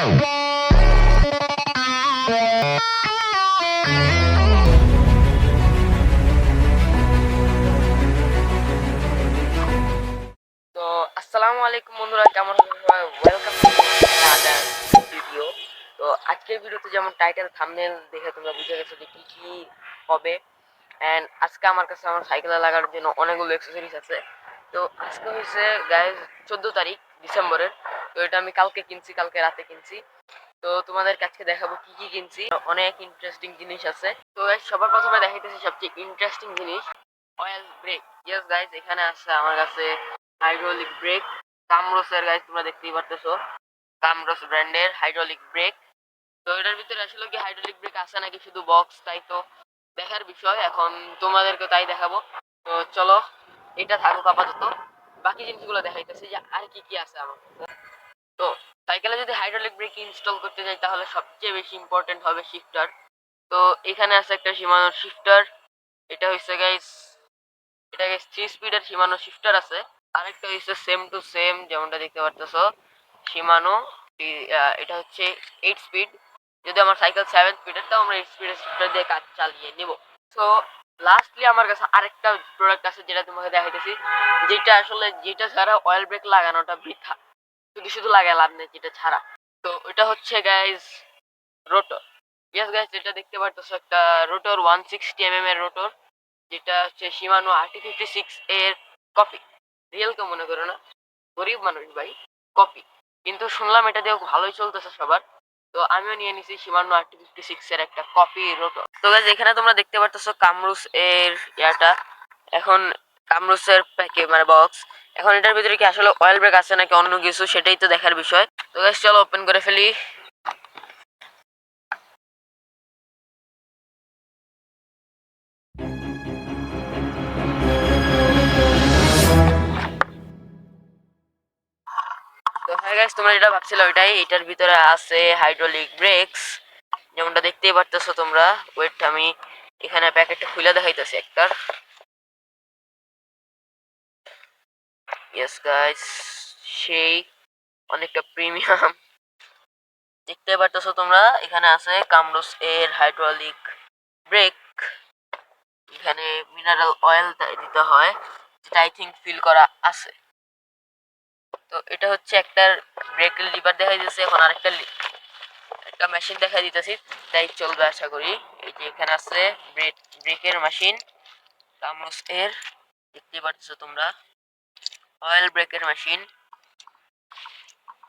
তো, আসসালামু আলাইকুম বন্ধুরা, কেমন ওয়েলকাম ভিডিও তো, আজকের ভিডিওতে যেমন টাইটেল থাম্বনেল দেখে তোমরা বুঝে গেছো যে কি কি হবে। এন্ড আজকে আমার কাছে আমার সাইকেলে লাগানোর জন্য অনেকগুলো অ্যাক্সেসরিজ আছে। তো, আজকে হয়েছে গায়ে চোদ্দ তারিখ, ডিসেম্বরের। তো আমি কালকে কিনছি, কালকে রাতে কিনছি। তো তোমাদের কাছে দেখাবো কি কি কিনছি। অনেক ইন্টারেস্টিং জিনিস আছে। তো সবার প্রথমে দেখাইতেছি সবচেয়ে ইন্টারেস্টিং জিনিস। অয়েল ব্রেক ইয়েস গাইজ এখানে আমার কাছে হাইড্রোলিক ব্রেক কামরোসের গাইজ তোমরা দেখতেই পারতেছো। কামরোস ব্র্যান্ডের হাইড্রোলিক ব্রেক তো এটার ভিতরে আসলে কি হাইড্রোলিক ব্রেক আছে নাকি? শুধু বক্স তাই তো দেখার বিষয়। এখন তোমাদেরকে তাই দেখাবো। তো চলো, এটা থাকুক আপাতত। বাকি জিনিসগুলো দেখাইতেছি যে আর কি কি আছে আমার। সাইকেলে যদি হাইড্রোলিক ব্রেক ইনস্টল করতে যাই, তাহলে সবচেয়ে বেশি ইম্পর্টেন্ট হবে শিফটার তো এখানে আছে একটা সীমানোর শিফটার এটা হচ্ছে গাইস এটা গাইস থ্রি স্পিডের সীমানো শিফটার আছে। আরেকটা হচ্ছে সেম টু সেম যেমনটা দেখতে পারতেছো, সীমানো এটা হচ্ছে এইট স্পিড যদি আমার সাইকেল সেভেন স্পিডের তাও আমরা এইট স্পিডের শিফটার দিয়ে কাজ চালিয়ে নিব। তো লাস্টলি আমার কাছে আরেকটা প্রোডাক্ট আছে যেটা তোমাকে দেখাইতেছি, যেটা আসলে, যেটা ছাড়া অয়েল ব্রেক লাগানোটা বৃথা। শুধু শুধু লাগায় লাভ নেই যেটা ছাড়া। তো এটা হচ্ছে গাইজ রোটর ইয়েস গাইজ যেটা দেখতে পারতেছো একটা rotor one sixty M M এর রোটর যেটা হচ্ছে সীমানো আরটি ফিফটি সিক্স এর কপি রিয়েল কেউ মনে করো না। গরিব মানুষ ভাই কপি কিন্তু শুনলাম এটা দিয়ে ভালোই চলতেছে সবার। তো আমিও নিয়ে নিছি সীমানো আরটি ফিফটি সিক্স এর একটা কপি রোটর তো গাইজ এখানে তোমরা দেখতে পারতেছো কামরুস এর ইয়াটা। এখন কামরুসের প্যাকে মানে বক্স এখন এটার ভিতরে কি আসলে অয়েল ব্রেক আছে নাকি অন্য কিছু, সেটাই তো দেখার বিষয়। তো গাইজ চলো ওপেন করে ফেলি। তো গাইস তোমরা যেটা ভাবছিলে ওইটাই, এটার ভিতরে আছে হাইড্রোলিক ব্রেকস যেমনটা দেখতেই পারতেছো তোমরা ওয়েট আমি এখানে প্যাকেটটা খুলে দেখাইতেছি একটা ইয়েস গাইস সেই অনেকটা প্রিমিয়াম দেখতে পারতেছো তোমরা? এখানে আছে কামরুস এর হাইড্রোলিক ব্রেক এখানে মিনারেল অয়েল দিতে হয়, যেটা আই থিঙ্ক ফিল করা আছে। তো এটা হচ্ছে একটা ব্রেকের লিভার দেখা দিতেছে। এখন আরেকটা একটা মেশিন দেখা দিতেছি। তাই চলবে আশা করি। এই যে এখানে আছে ব্রেক ব্রেকের মেশিন কামরুস এর। দেখতেই পারতেছো তোমরা? অয়েল ব্রেকের মেশিন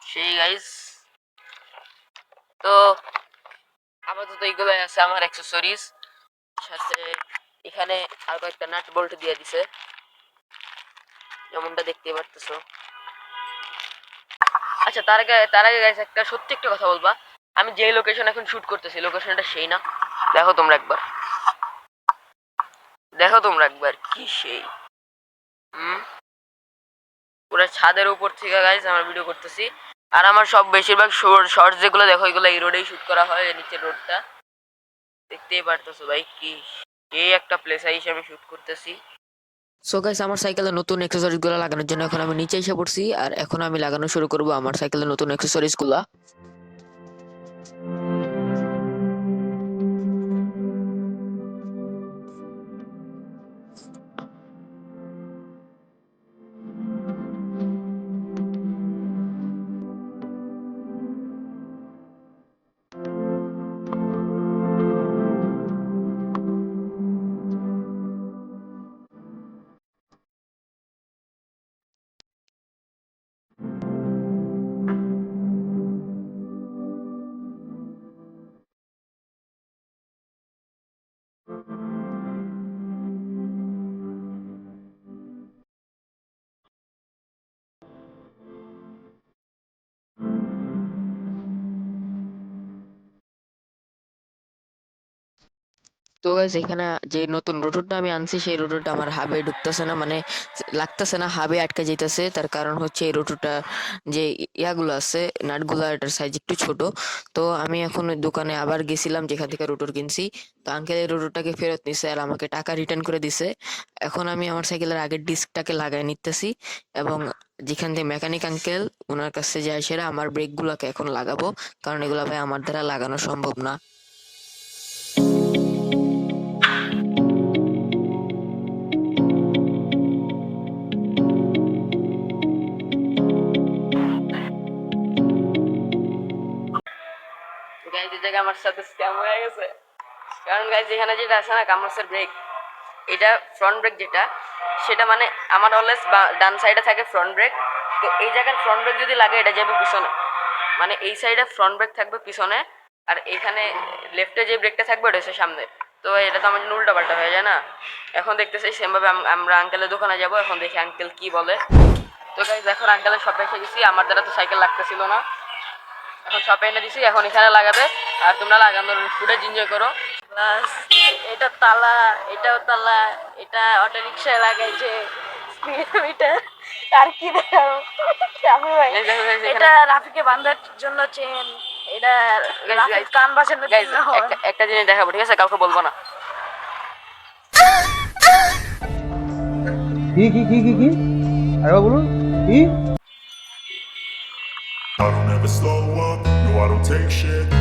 সেই গাইস তো, আপাতত এইগুলো আছে আমার অ্যাক্সেসরিজ সাথে এখানে আর কয়েকটা নাট বল্ট দিয়ে দিছে। যেমনটা দেখতে পারতেছো। আচ্ছা তার আগে তার আগে guys, একটা সত্যি একটা কথা বলবা। আমি যে লোকেশন এখন শুট করতেছি লোকেশনটা সেই না। দেখো তোমরা একবার। দেখো তোমরা একবার কি সেই। হুম? পুরো ছাদের উপর থেকে গাইজ আমার ভিডিও করতেছি। আর আমার সব বেশিরভাগ শর্টস যেগুলো দেখো, এগুলো এই রোডেই শ্যুট করা হয় নিচের রোডটা দেখতেই পারতেছো ভাই, কি এই একটা প্লেস হিসেবে শ্যুট করতেছি। সো গাইস আমার সাইকেলে নতুন অ্যাক্সেসরিজগুলো লাগানোর জন্য এখন আমি নিচে এসে পড়ছি, আর এখন আমি লাগানো শুরু করব আমার সাইকেলের নতুন অ্যাক্সেসরিজ তো গাইস এখানে যে নতুন রোটরটা আমি আনছি, সেই রোটরটা আমার হাবে ঢুকতেছে না মানে লাগতেছে না হাবে আটকে যাইতেছে। তার কারণ হচ্ছে এই রোটরটা যে ইয়াগুলো আছে, নাটগুলো এটার সাইজ একটু ছোট। তো আমি এখন ওই দোকানে আবার গেছিলাম, যেখান থেকে রোটর কিনছি। তো আঙ্কেল এই রোটরটাকে ফেরত নিছে আর আমাকে টাকা রিটার্ন করে দিছে। এখন আমি আমার সাইকেলের আগের ডিস্কটাকে লাগাই নিতেছি এবং যেখান থেকে মেকানিক আঙ্কেল ওনার কাছে যায় সেরা, আমার ব্রেকগুলোকে এখন লাগাবো। কারণ এগুলো ভাই আমার দ্বারা লাগানো সম্ভব না। জায়গায় আমার সাথে স্ক্যাম হয়ে গেছে। কারণ গাইজ এখানে যেটা আছে না কামরাসের ব্রেক এটা ফ্রন্ট ব্রেক যেটা, সেটা মানে আমার অলওয়েজ ডান সাইডে থাকে ফ্রন্ট ব্রেক তো এই জায়গার ফ্রন্ট ব্রেক যদি লাগে, এটা যাবে পিছনে। মানে এই সাইডে ফ্রন্ট ব্রেক থাকবে পিছনে, আর এখানে লেফটে যে ব্রেকটা থাকবে, ওটা হচ্ছে সামনে। তো এটা তো আমার জন্য উল্টা পাল্টা হয়ে যায় না। এখন দেখতেছি সেমভাবে আমরা আঙ্কেলের দোকানে যাব, এখন দেখি আঙ্কেল কি বলে। তো গাইজ এখন আঙ্কেলের শপে এসে গেছি। আমার দ্বারা তো সাইকেল লাগতেছিল না। এখন শপে এনে দিছি, এখন এখানে লাগাবে। আর তোমরা লাগানোর ফুটেজ এনজয় করো। প্লাস এটা তালা এটাও তালা এটা অটো রিক্সায় লাগাইছে স্পিডোমিটার। আর কি দেখাবো? ভাই? এখানে- এটা রাফিকে বাঁধার জন্য চেন এটা Guys, কান বাঁচানোর গাইজ জন্য একটা একটা জিনিস দেখাবো ঠিক আছে? কাউকে বলব না। কি কি কি কি কি? আরেকবার বলুন কি? I don't ever slow up, no I don't take shit.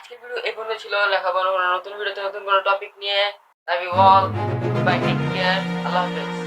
ছিল, লেখাপড়া নতুন ভিডিওতে নতুন কোনো টপিক নিয়ে love you all bye take care আল্লাহ হাফেজ।